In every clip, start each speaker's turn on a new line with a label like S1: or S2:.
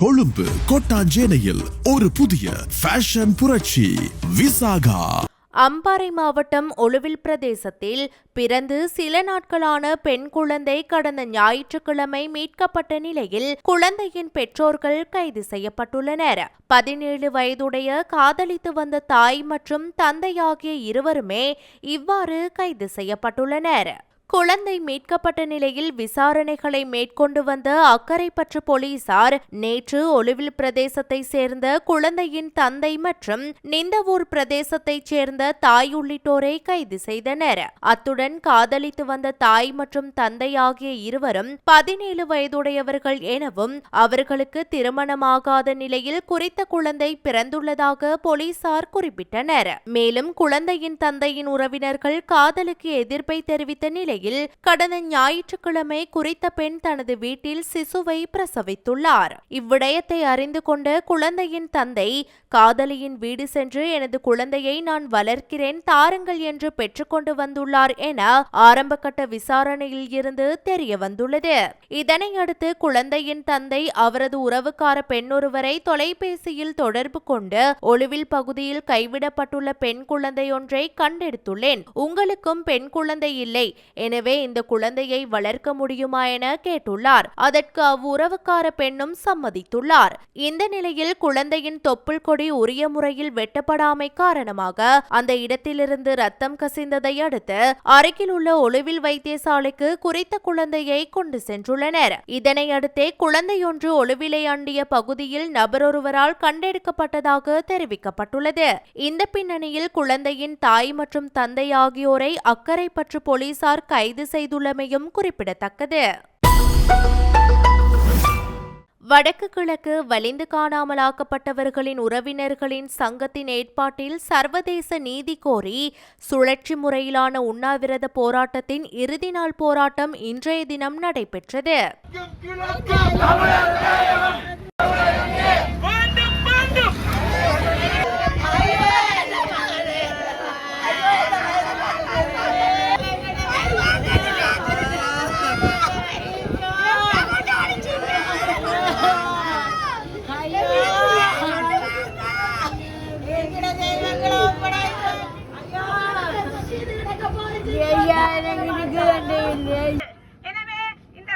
S1: கொழும்பு கொட்டாஞ்சேனையில் ஒரு புதிய ஃபேஷன் புரட்சி விசாகா.
S2: அம்பாறை மாவட்டம் ஒழுவில் பிரதேசத்தில் பிறந்து சில நாட்களான பெண் குழந்தை கடந்த ஞாயிற்றுக்கிழமை மீட்கப்பட்ட நிலையில் குழந்தையின் பெற்றோர்கள் கைது செய்யப்பட்டுள்ளனர். பதினேழு வயதுடைய காதலித்து வந்த தாய் மற்றும் தந்தை ஆகிய இருவருமே இவ்வாறு கைது செய்யப்பட்டுள்ளனர். குழந்தை மீட்கப்பட்ட நிலையில் விசாரணைகளை மேற்கொண்டு வந்த அக்கரைப்பற்று போலீசார் நேற்று ஒளிவில் பிரதேசத்தை சேர்ந்த குழந்தையின் தந்தை மற்றும் நிந்தவூர் பிரதேசத்தைச் சேர்ந்த தாய் உள்ளிட்டோரை கைது செய்தனர். அத்துடன் காதலித்து வந்த தாய் மற்றும் தந்தை ஆகிய இருவரும் பதினேழு வயதுடையவர்கள் எனவும் அவர்களுக்கு திருமணமாகாத நிலையில் குறித்த குழந்தை பிறந்துள்ளதாக போலீசார் குறிப்பிட்டனர். மேலும் குழந்தையின் தந்தையின் உறவினர்கள் காதலுக்கு எதிர்ப்பை தெரிவித்த நிலை நிலையில் கடந்த ஞாயிற்றுக்கிழமை குறித்த பெண் தனது வீட்டில் சிசுவை பிரசவித்துள்ளார். இவ்விடயத்தை அறிந்து கொண்ட குழந்தையின் தந்தை காதலியின் வீடு சென்று எனது குழந்தையை நான் வளர்க்கிறேன் தாருங்கள் என்று பெற்றுக்கொண்டு வந்துள்ளார் என ஆரம்பகட்ட விசாரணையில் இருந்து தெரிய வந்துள்ளது. இதனையடுத்து குழந்தையின் தந்தை அவரது உறவுக்கார பெண்ணொருவரை தொலைபேசியில் தொடர்பு கொண்டு ஒளிவில் பகுதியில் கைவிடப்பட்டுள்ள பெண் குழந்தையொன்றை கண்டெடுத்துள்ளேன். உங்களுக்கும் பெண் குழந்தை இல்லை எனவே இந்த குழந்தையை வளர்க்க முடியுமா என கேட்டுள்ளார். அதற்கு அவ்வுறவுக்கார பெண்ணும் சம்மதித்துள்ளார். இந்த நிலையில் குழந்தையின் தொப்புள் கொடி உரிய முறையில் வெட்டப்படாமை காரணமாக அந்த இடத்திலிருந்து ரத்தம் கசிந்ததை அடுத்து அருகில் உள்ள ஒளிவில் வைத்தியசாலைக்கு குறித்த குழந்தையை கொண்டு சென்றுள்ளனர். இதனை அடுத்தே குழந்தையொன்று ஒளிவிலை அண்டிய பகுதியில் நபரொருவரால் கண்டெடுக்கப்பட்டதாக தெரிவிக்கப்பட்டுள்ளது. இந்த பின்னணியில் குழந்தையின் தாய் மற்றும் தந்தை ஆகியோரை அக்கரைப்பற்று போலீசார் கைது செய்துள்ளமையும் குறிப்பிடத்தக்கது. வடக்கு கிழக்கு வலிந்து காணாமலாக்கப்பட்டவர்களின் உறவினர்களின் சங்கத்தின் ஏற்பாட்டில் சர்வதேச நீதி கோரி சுழற்சி முறையிலான உண்ணாவிரத போராட்டத்தின் இறுதி நாள் போராட்டம் இன்றைய தினம் நடைபெற்றது.
S3: எனவே இந்த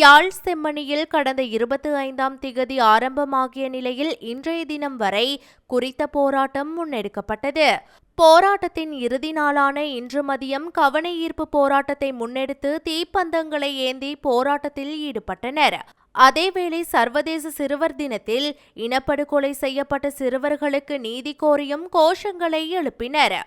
S2: யாழ் செம்மணியில் கடந்த இருபத்தி ஐந்தாம் திகதி ஆரம்பமாகிய நிலையில் இன்றைய தினம் வரை குறித்த போராட்டம் முன்னெடுக்கப்பட்டது. போராட்டத்தின் இறுதி நாளான இன்று மதியம் கவன ஈர்ப்பு போராட்டத்தை முன்னெடுத்து தீப்பந்தங்களை ஏந்தி போராட்டத்தில் ஈடுபட்டனர். அதேவேளை சர்வதேச சிறுவர் தினத்தில் இனப்படுகொலை செய்யப்பட்ட சிறுவர்களுக்கு நீதி கோரியும் கோஷங்களை எழுப்பினர்.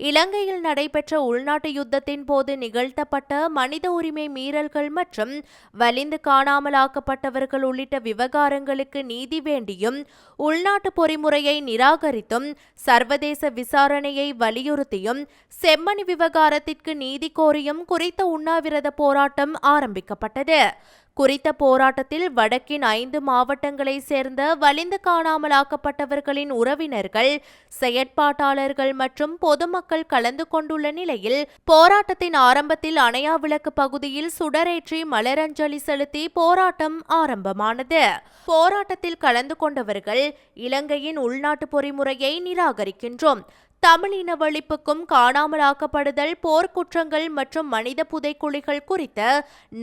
S2: இலங்கையில் நடைபெற்ற உள்நாட்டு யுத்தத்தின் போது நிகழ்த்தப்பட்ட மனித உரிமை மீறல்கள் மற்றும் வலிந்து காணாமலாக்கப்பட்டவர்கள் உள்ளிட்ட விவகாரங்களுக்கு நீதி வேண்டியும் உள்நாட்டு பொறிமுறையை நிராகரித்தும் சர்வதேச விசாரணையை வலியுறுத்தியும் செம்மணி விவகாரத்திற்கு நீதி கோரியும் குறித்த உண்ணாவிரத போராட்டம் ஆரம்பிக்கப்பட்டது. குறித்த போராட்டத்தில் வடக்கின் ஐந்து மாவட்டங்களைச் சேர்ந்த வலிந்து காணாமலாக்கப்பட்டவர்களின் உறவினர்கள் செயற்பாட்டாளர்கள் மற்றும் பொதுமக்கள் கலந்து கொண்டுள்ள நிலையில் போராட்டத்தின் ஆரம்பத்தில் அணையா விளக்கு பகுதியில் சுடரேற்றி மலரஞ்சலி செலுத்தி போராட்டம் ஆரம்பமானது. போராட்டத்தில் கலந்து கொண்டவர்கள் இலங்கையின் உள்நாட்டு பொறிமுறையை நிராகரிக்கின்றோம். தமிழ் இனவழிப்புக்கும் காணாமலாக்கப்படுதல் போர்க்குற்றங்கள் மற்றும் மனித புதைக்குழிகள் குறித்த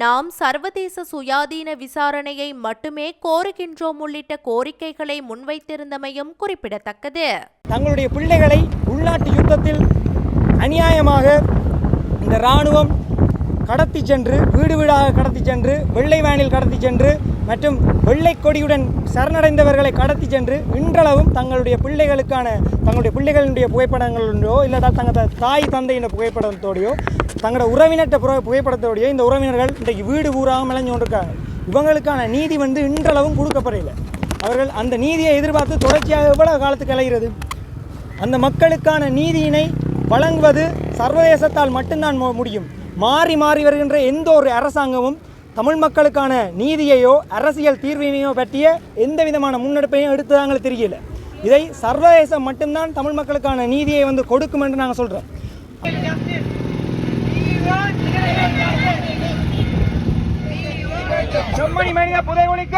S2: நாம் சர்வதேச சுயாதீன விசாரணையை மட்டுமே கோருகின்றோம் உள்ளிட்ட கோரிக்கைகளை முன்வைத்திருந்தமையும் குறிப்பிடத்தக்கது.
S4: தங்களுடைய பிள்ளைகளை உள்நாட்டு யுத்தத்தில் அநியாயமாக இந்த இராணுவம் கடத்தி சென்று வீடு வீடாக கடத்தி சென்று வெள்ளை வேனில் கடத்தி சென்று மற்றும் வெள்ளை கொடியுடன் சரணடைந்தவர்களை கடத்தி சென்று இன்றளவும் தங்களுடைய பிள்ளைகளுக்கான தங்களுடைய பிள்ளைகளுடைய புகைப்படங்களோ இல்லை தங்கள் தாய் தந்தையின் புகைப்படத்தோடையோ தங்களோட உறவினர்கிட்ட புற புகைப்படத்தோடையோ இந்த உறவினர்கள் இன்றைக்கு வீடு ஊராக மிளஞ்சு கொண்டிருக்காங்க. இவங்களுக்கான நீதி வந்து இன்றளவும் கொடுக்கப்படவில்லை அவர்கள் அந்த நீதியை எதிர்பார்த்து தொடர்ச்சியாக எவ்வளவு காலத்துக்கு அலைகிறது அந்த மக்களுக்கான நீதியினை வழங்குவது சர்வதேசத்தால் மட்டும்தான் முடியும். மாறி மாறி வருகின்ற எந்த ஒரு அரசாங்கமும் தமிழ் மக்களுக்கான நீதியையோ அரசியல் தீர்வினையோ பற்றிய எந்த விதமான முன்னெடுப்பையும் எடுத்து நாங்கள் தெரியல இதை சர்வதேசம் மட்டும்தான் தமிழ் மக்களுக்கான நீதியை வந்து கொடுக்கும் என்று நாங்கள் சொல்கிறோம் செம்மணி மனித
S3: புதை ஒழிக்க